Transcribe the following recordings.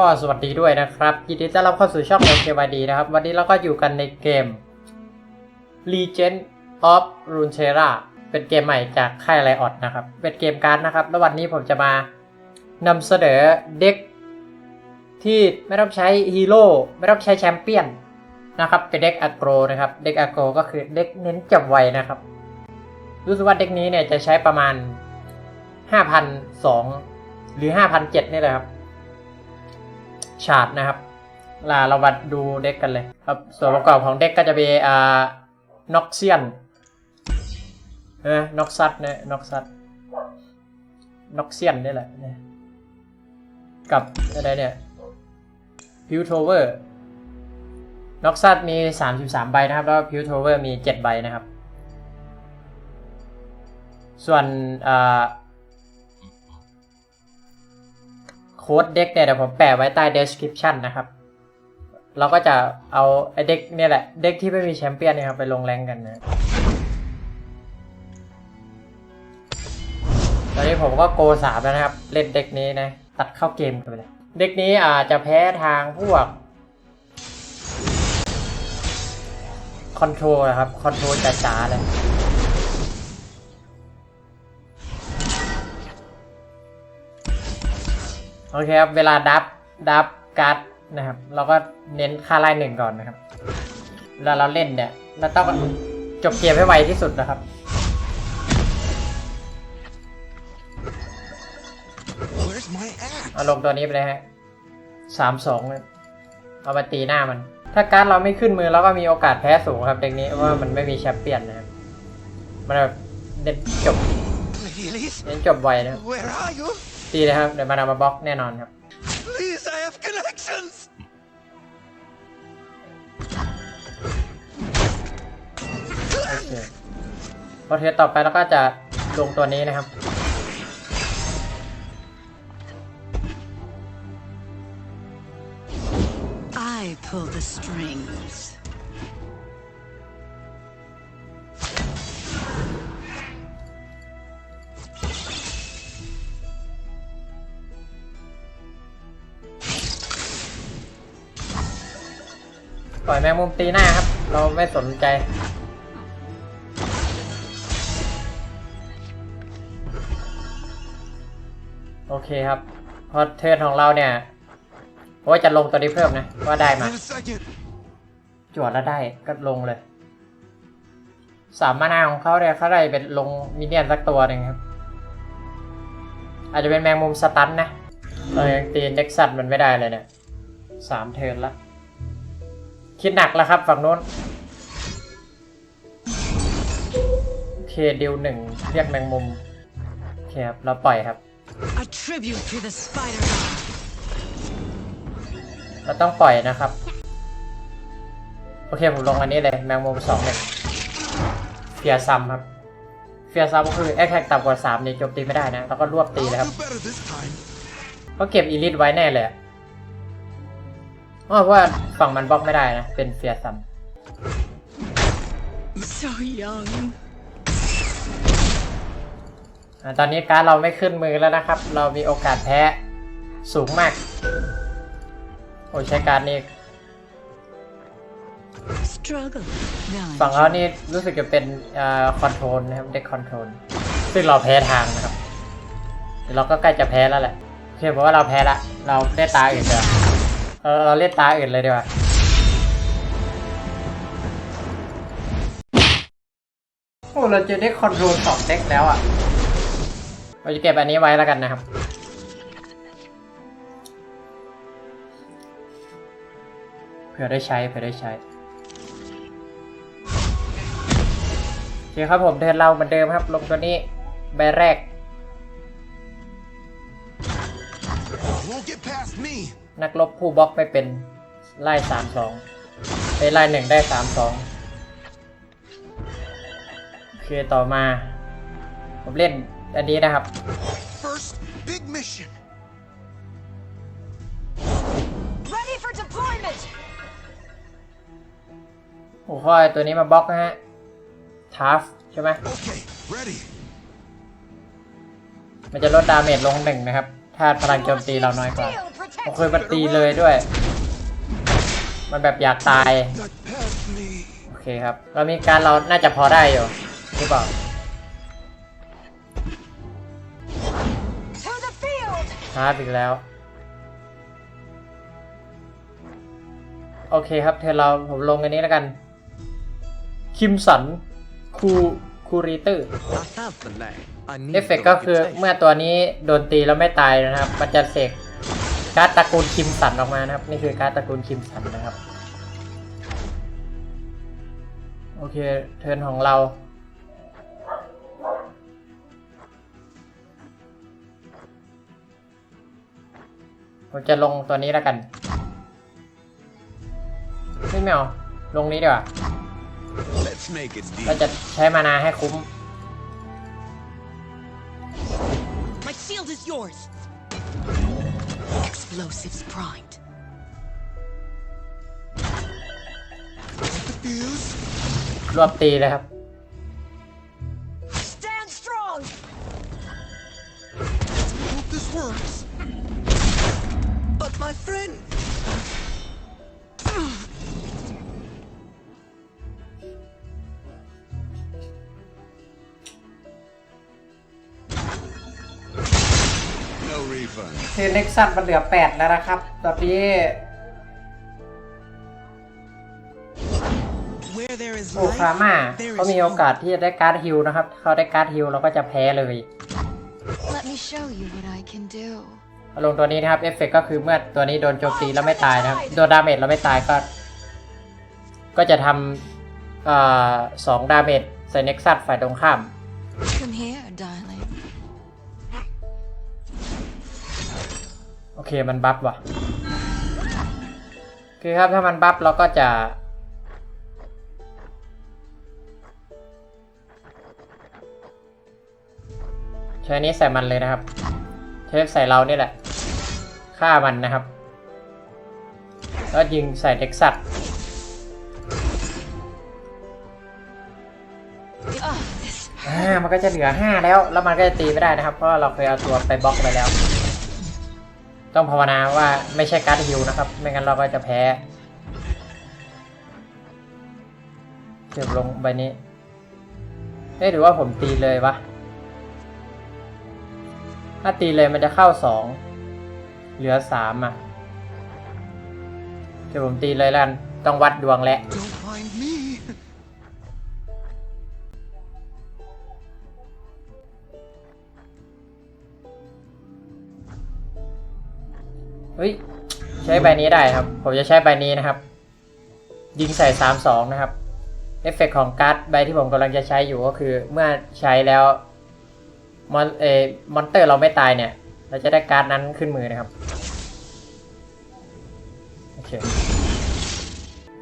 ก็สวัสดีด้วยนะครับ ยินดีต้อนรับเข้าสู่ช่อง LKYD นะครับ วันนี้เราก็อยู่กันในเกม Legend of Runeterra เป็นเกมใหม่จากค่ายไลออดนะครับ เป็นเกมการ์ดนะครับ แล้ววันนี้ผมจะมานำเสนอเด็กที่ไม่ต้องใช้ฮีโร่ไม่ต้องใช้แชมเปี้ยนนะครับ เป็นเด็กอ g โกรนะครับ เด็กอ g โกรก็คือเด็กเน้นจับไวนะครับ รู้สึกว่าเด็กนี้เนี่ยจะใช้ประมาณ 5,002หรือ5,007นี่แหละครับ ชาร์ตนะครับลาเรามาดูเด็กกันเลยครับส่วนประกอบของเด็กก็จะมีอ่าน็อกเซียนเออน็อกซัดเนี่ยน็อกซัดน็อกเซียนนี่แหละเนี่ยกับอะไรเนี่ยพิวโทเวอร์น็อกซัดมี 33 ใบนะครับ แล้วพิวโทเวอร์มี 7 ใบนะครับ ส่วนอ่า โค้ดเด็กเนี่ยเดี๋ยวผมแปะไว้ใต้ description นะครับ เราก็จะเอาไอเด็กเนี่ยแหละ เด็กที่ไม่มีแชมเปี้ยนเนี่ยครับไปลงแรงกันนะตอนนี้ผมก็โกสามแล้วนะครับ เล่นเด็กนี้นะ ตัดเข้าเกมกันไปเลย เด็กนี้อาจจะแพ้ทางพวกคอนโทรลนะครับ คอนโทรลจ๋าๆเลย โอเคครับ เวลาดับดับการ์ดนะครับ เราก็เน้นค่าไล่หนึ่งก่อนนะครับเวลาเราเล่นเนี่ย เราต้องจบเกมให้ไวที่สุดนะครับ Where's my axe? เอาลงตัวนี้ไปเลยฮะสามสองเอามาตีหน้ามัน ถ้าการ์ดเราไม่ขึ้นมือเราก็มีโอกาสแพ้สูงครับเด็กนี้เพราะว่ามันไม่มีแชมเปี้ยนนะครับมันแบบเน้นจบ Lady Elise, เน้นจบไวนะครับ where are you? ตีเลยครับ เดี๋ยวมันเอามาบล็อกแน่นอนครับ Please, I have connections. โอเคพอเทสต่อไปเราก็จะลงตัวนี้นะครับ I pull the strings. ปล่อยแมงมุมตีหน้าครับ เราไม่สนใจ โอเคครับ พอเทิร์นของเราเนี่ยว่าจะลงตัวนี้เพิ่มนะ ว่าได้มา In a second. จวดแล้วได้ก็ลงเลย สามมานาของเขาเนี่ยเขาได้เป็นลงมินเนี่ยนสักตัวหนึ่งครับ อาจจะเป็นแมงมุมสตันนะเรายังตีเน็กซัสมันไม่ได้เลยเนี่ยสามเทิร์นละ คิดหนักแล้วครับฝั่งโน้นโอเคดิวหนึ่งเรียกแมงมุมโอเคครับเราปล่อยครับ A tribute to the spider god. เราต้องปล่อยนะครับ โอเคผมลงอันนี้เลยแมงมุมสองเนี่ยเฟียซัมครับเฟียซัมก็คือแอคแท็กต่ำกว่าสามเนี่ยโจมตีไม่ได้นะ แล้วก็รวบตีเลยครับ I'll do better this time. ก็เก็บอีลิทไว้แน่เลยอะ เพราะว่าฝั่งมันบล็อกไม่ได้นะ เป็นเฟียซัม So young. อ่าตอนนี้การดเราไม่ขึ้นมือแล้วนะครับ เรามีโอกาสแพ้สูงมาก โอ้ยใช้การดนี่ Struggle. ฝั่งเรานี่รู้สึกจะเป็นคอนโทรลนะครับเด็กคอนโทรลซึ่งเราแพ้ทางนะครับเดี๋ยวเราก็ใกล้จะแพ้แล้วแหละโอเคเพราะว่าเราแพ้ละ เราเล่นตาอื่นเดี๋ยวา เออเราเล่นตาอื่นเลยดีกว่าโอ้เราเจอเด็กคอนโทรลสองเด็กแล้วอะเราจะเก็บอันนี้ไว้แล้วกันนะครับเผื่อได้ใช้เผื่อได้ใช้โอเคครับผมเทินเราเหมือนเดิมครับ ลงตัวนี้ใบแรก Won't get past me. นักรบผู้บล็อกไม่เป็นไล่สามสองไปไล่หนึ่งได้สามสองโอเคต่อมา ผมเล่นอันนี้นะครับ First, big mission. Ready for deployment. หัวข้อไอ้ตัวนี้มาบล็อกนะฮะทัฟใช่ไหม Okay, ready. มันจะลดดาเมจลงหนึ่งนะครับ ถ้าพลังโจมตีเราน้อยกว่า Shield protect ผมเคยมาตีเลยด้วย มันแบบอยากตาย Got past me. โอเคครับ เรามีการเราน่าจะพอได้อยู่หรือเปล่า To the field! ฮาร์ดอีกแล้ว โอเคครับเธอเราผมลงอันนี้แล้วกัน คิมสันคูคูริเตอร์ I have the name. I need เอฟเฟกก็คือเมื่อตัวนี้โดนตีแล้วไม่ตายนะครับ มันจะเสก การ์ดตระกูลคิมสันออกมานะครับ นี่คือการ์ดตระกูลคิมสันนะครับ โอเค เทิร์นของเรา ผมจะลงตัวนี้แล้วกันไม่ไม่เอาลงนี้ดีกว่า Let's make it เรา deep. จะใช้มานาให้คุ้ม My shield is yours! Explosives primed. Diffuse. รวบตีเลยครับ No refund. เทเล็กซัสมันเหลือ 8 แล้วนะครับ ตอนนี้ Where there is โอคาม่าเขามีโอกาสที่จะได้การ์ดฮิลนะครับ เขาได้การ์ดฮิลเราก็จะแพ้เลย Let me show you what I can do. ลงตัวนี้นะครับ เอฟเฟกก็คือเมื่อตัวนี้โดนโจมตีแล้วไม่ตายนะครับ โดนดาเมจแล้วไม่ตายก็ ก็จะทำเอ่อสองดาเมจใส่เน็กซัสฝ่ายตรงข้าม Come here, darling. โอเคมันบัฟว่ะคือครับถ้ามันบัฟเราก็จะ ใช้อันนี้ใส่มันเลยนะครับเทปใส่เรานี่แหละฆ่ามันนะครับแล้วยิงใส่เด็กสัตว์ Oh, this อ่ามันก็จะเหลือ 5 แล้ว แล้วมันก็จะตีไม่ได้นะครับ เพราะว่าเราเคยเอาตัวไปบล็อกไปแล้ว ต้องภาวนาว่าไม่ใช่การ์ดฮิวนะครับ ไม่งั้นเราก็จะแพ้เก็บลงใบนี้เอ๊ะหรือว่าผมตีเลยวะ ถ้าตีเลยมันจะเข้าสอง เหลือสามอะ เดี๋ยวผมตีเลยแล้วกัน ต้องวัดดวงแหละ เฮ้ย ใช้ใบนี้ได้ครับ ผมจะใช้ใบนี้นะครับ ยิงใส่สามสองนะครับ เอฟเฟกต์ของการ์ดใบที่ผมกำลังจะใช้อยู่ก็คือ เมื่อใช้แล้วมอนเอมอนเตอร์เราไม่ตายเนี่ย เราจะได้การ์ดนั้นขึ้นมือนะครับ โอเค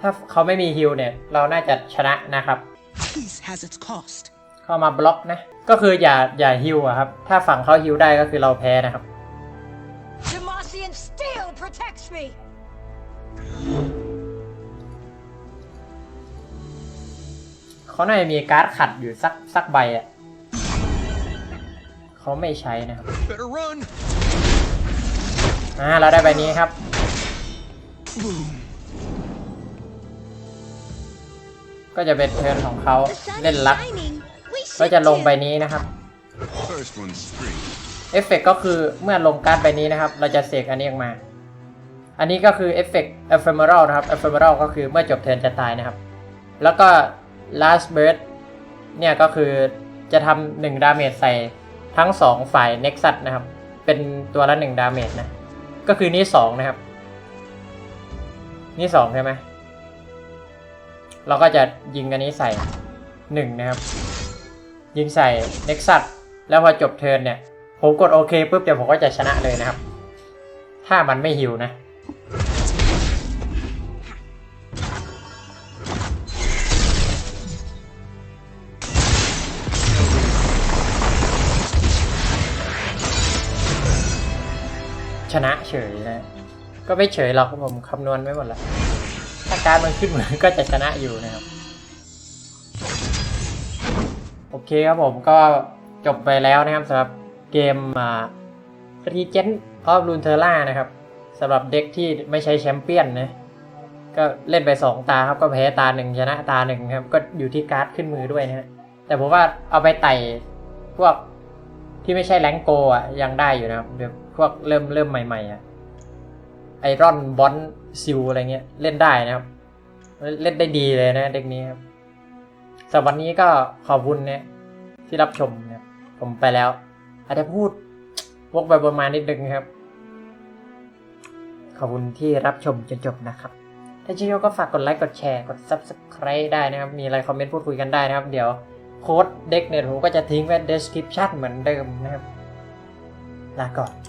ถ้าเขาไม่มีฮิลเนี่ย เราน่าจะชนะนะครับ Peace has its cost. เข้ามาบล็อกนะ ก็คืออย่าอย่าฮิลอะครับ ถ้าฝั่งเขาฮิลได้ก็คือเราแพ้นะครับ Demacian steel protects me! เขาน่าจะมีการ์ดขัดอยู่สักสักใบอะเขาไม่ใช้นะครับ Better run. อ่าเราได้ใบนี้ครับ Boom. ก็จะเป็นเทิร์นของเขา the sun เล่น is ลัก shining. We ก็ should จะลง do. ใบนี้นะครับ First one's free. เอฟเฟกก็คือเมื่อลงการ์ดใบนี้นะครับ เราจะเสกอันนี้ออกมา อันนี้ก็คือเอฟเฟกต์เอฟเฟอรัลนะครับเอฟเฟอรัลก็คือเมื่อจบเทิร์นจะตายนะครับ แล้วก็ last bird เนี่ยก็คือจะทำหนึ่งดาเมจใส่ทั้งสองฝ่าย nexus นะครับ เป็นตัวละหนึ่งดาเมจนะ ก็คือนี่สองนะครับ นี่สองใช่ไหม เราก็จะยิงอันนี้ใส่หนึ่งนะครับ ยิงใส่ nexus แล้วพอจบเทิร์นเนี่ย ผมกดโอเคปุ๊บเดี๋ยวผมก็จะชนะเลยนะครับ ถ้ามันไม่หิวนะ ชนะเฉยนะ ก็ไม่เฉยหรอกครับผมคำนวณไม่หมดแล้ว ถ้าการดมันขึ้นเหมือนก็จะชนะอยู่นะครับ โอเคครับผมก็จบไปแล้วนะครับสำหรับเกมอ่า Regent of Runeterra นะครับสำหรับเด็กที่ไม่ใช้แชมเปี้ยนนะก็เล่นไปสองตาครับก็แพ้ตาหนึ่งชนะตาหนึ่งครับ ก็อยู่ที่การ์ดขึ้นมือด้วยนะฮะแต่ผมว่าเอาไปไต่พวกที่ไม่ใช่แรงโกอะยังได้อยู่นะครับ พวกเริ่มเริ่มใหม่ๆอะไอรอนบอลซิลอะไรเงี้ยเล่นได้นะครับ เล่นได้ดีเลยนะเด็กนี้ครับสำหรับวันนี้ก็ขอบคุณเนี่ยที่รับชมนะผมไปแล้ว อาจจะพูดวกไปประมาณนิดนึงครับ ขอบคุณที่รับชมจนจบนะครับ ถ้าชอบก็ฝากกดไลค์กดแชร์กด Subscribe ได้นะครับ มีอะไรคอมเมนต์พูดคุยกันได้นะครับ เดี๋ยวโค้ดเด็กเนี่ยผมก็จะทิ้งไว้ description เหมือนเดิมนะครับ ลาก่อน